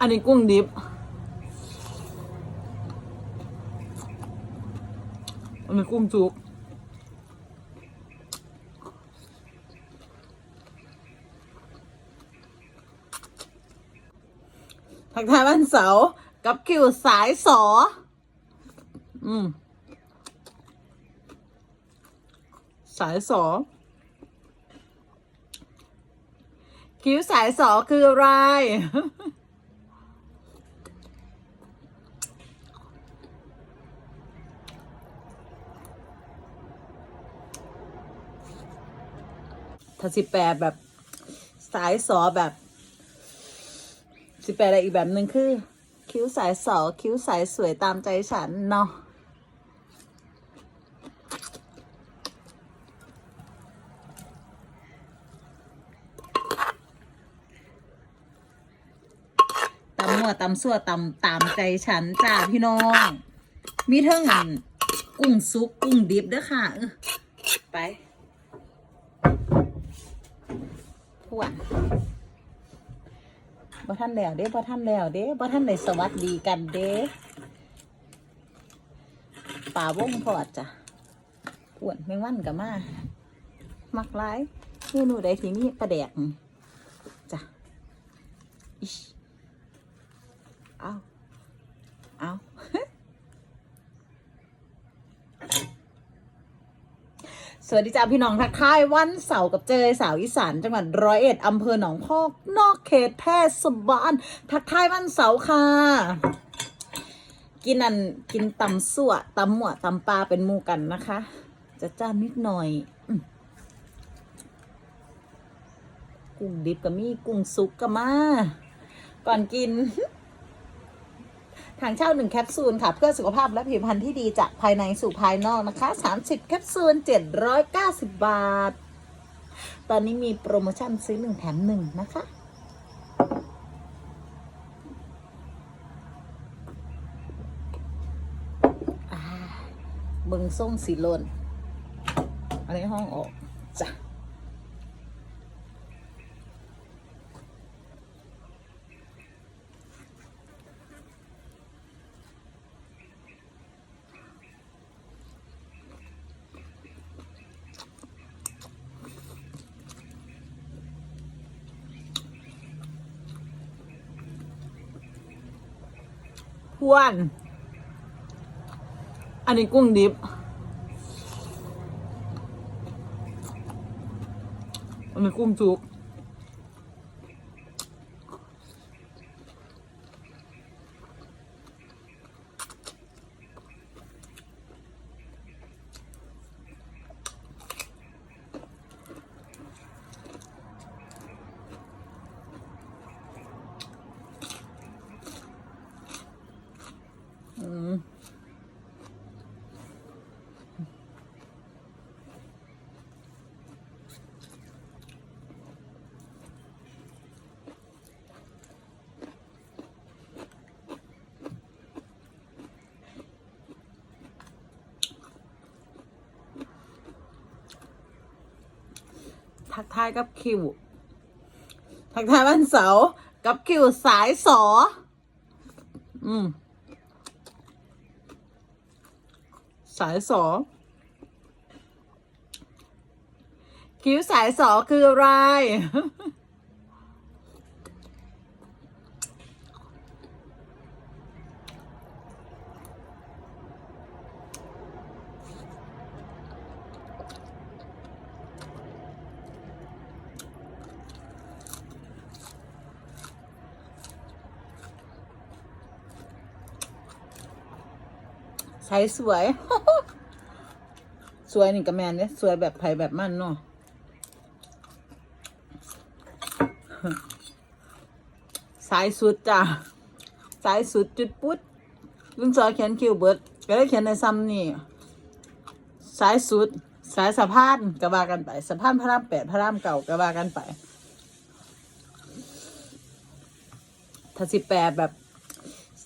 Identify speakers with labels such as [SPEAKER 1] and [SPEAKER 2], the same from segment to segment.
[SPEAKER 1] อันนี้กุ้งดิบ อันนี้กุ้งจุกทักทายวันเสาร์กับคิวสายสอ อืม สายสอ คิวสายสอคืออะไร ถ้าสิบแปลแบบสายสอแบบสิบแปลอะไรอีกแบบหนึ่งคือ คิ้วสายสอคิ้วสายสวยตามใจฉันเนาะตำมั่วตำซั่วตำตามใจฉันจ้าพี่น้อง มีเท่งกุ้งซุปกุ้งดิบเด้อค่ะ ไป พวนบ่ท่านแล้วเด้บ่ท่านแล้วเด้บ่ท่านได้สวัสดีกันเด้ป่าวงพอดจ้ะพวนแมงวันกับมามักหลายเมนูใดที่มีปลาแดกจ้ะอิชเอาเอา สวัสดีจ้าพี่น้องทักทายวันเสาร์กับเจยสาวอีสานจังหวัดร้อยเอ็ดอำเภอหนองพอกนอกเขตแพทย์สบานทักทายวันเสาร์ค่ะ กินอันกินตำสั่วตำหมวตำปลาเป็นมูกันนะคะ จะจ้านนิดหน่อยอกุ้งดิบก็มีกุ้งสุกก็มา ก่อนกิน ทางเช่าหนึ่งแคปซูลค่ะ เพื่อสุขภาพและผิวพรรณที่ดีจากภายในสู่ภายนอกนะคะ 30 แคปซูล 790 บาท ตอนนี้มีโปรโมชั่นซื้อหนึ่งแถมหนึ่งนะคะเบิงส่งสีลนอันนี้ห้องออก วนอันนี้กุ้งดิบ อันนี้กุ้งจุก อืม ทักทายกับคิว ทักทายวันเสาร์กับคิวสายสอ อืม สายสอ คิวสายสอคืออะไร ใช้สวย สวยนี่กระแมนเนี่ยสวยแบบไผแบบมันเนาะสายสุดจ้ะสายสุดจุดปุ๊ดลุงจอเขียนคิวเบิร์ดก็ได้เขียนในซ้ำนี่สายสุด สายสะพานก็ว่ากันไปสะพานพระรามแปดพระรามเก่าก็ว่ากันไปถ้าสิแปลแบบ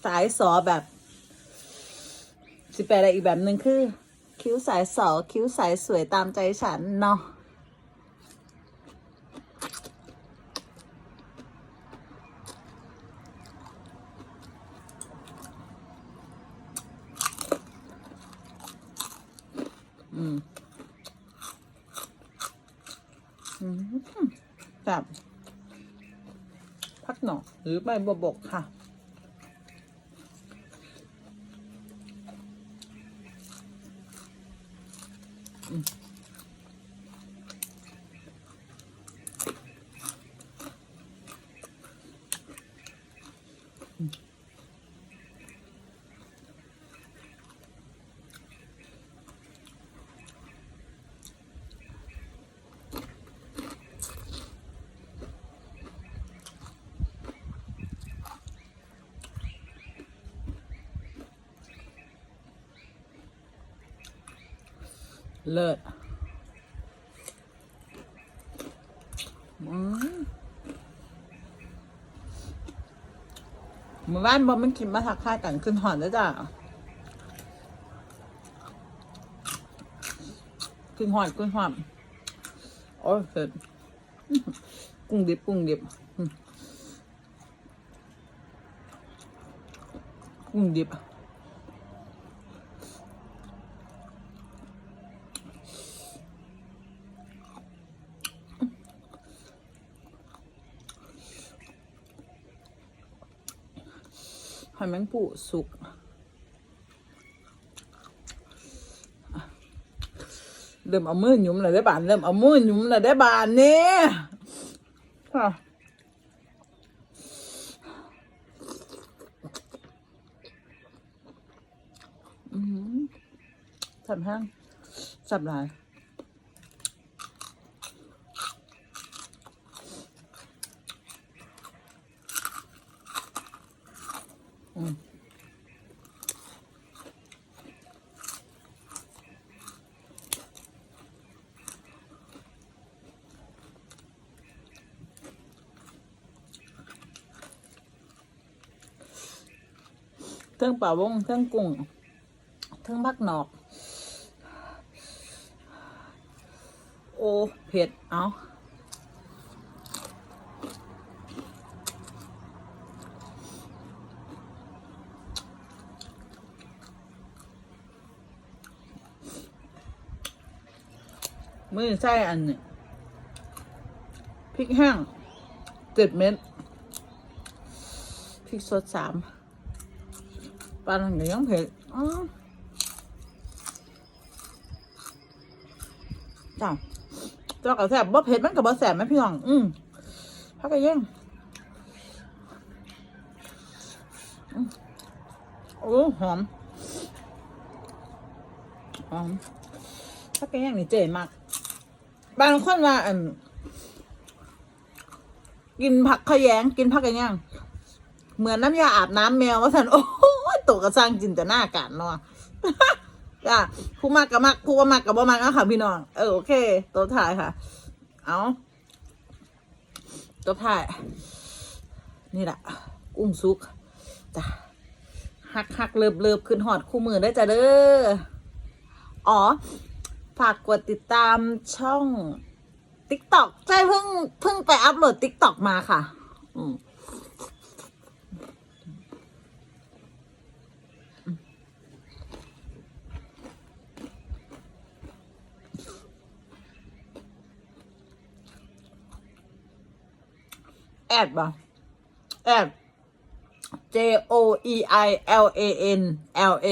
[SPEAKER 1] สายสอแบบ สิแปลไรอีกแบบหนึ่งคือ คิ้วสายสอคิ้วสายสวยตามใจฉันเนาะอืมอืมแบบพักหนอหรือใบบวบกค่ะ เลิศอืมหมู่บ้านบอมมันกินมาทักทากันขึ้นหอนแล้วจ้ะขึ้นหอนขึ้นหอนโอ้ยเสร็จกุ้งดิบกุ้งดิบกุ้งดิบ แมงปูสุก เริ่มเอามือหยุมเลยได้บานเริ่มเอามือหยุมเลยได้บานเนี่ยค่ะอืมสับห้างสับหลาย เทิงป่าวงเทิงกุ้งเทิงพักหนอก โอ้เผ็ด เอามือใส่อันนี้พริกแห้งเจ็ดเม็ดพริกสดสาม ลาหนังยังเผ็ดอื้อจ้าเจ้ากับแสบบ่เผ็ดมันกับบ่แสบไหมพี่น้อง อืมพักกันยังอื้อโอ้หอม หอมพักกันยังนี่เจ๋มาก บางคนว่าอันกินผักขะแยง กินผักกันยังเหมือนน้ำยาอาบน้ำแมวว่าสันโอ้ ยตกกระซังจินตนากันเนาะจ้าผู้มากกับมากผู้ว่ามากกับบ่มากนะค่ะ พี่น้อง เออโอเค ตัวถ่ายค่ะ เอาตัวถ่าย นี่แหละกุ้งซุกจ้ะหักหักเลิบเลิบขึ้นหอดคู่มือได้จ้ะเด้อ อ๋อ ฝากกดติดตามช่อง TikTok ใช่เพิ่งเพิ่งไปอัพโหลด TikTok มาค่ะ อืม แอดบ่แอด J O E I L A N L A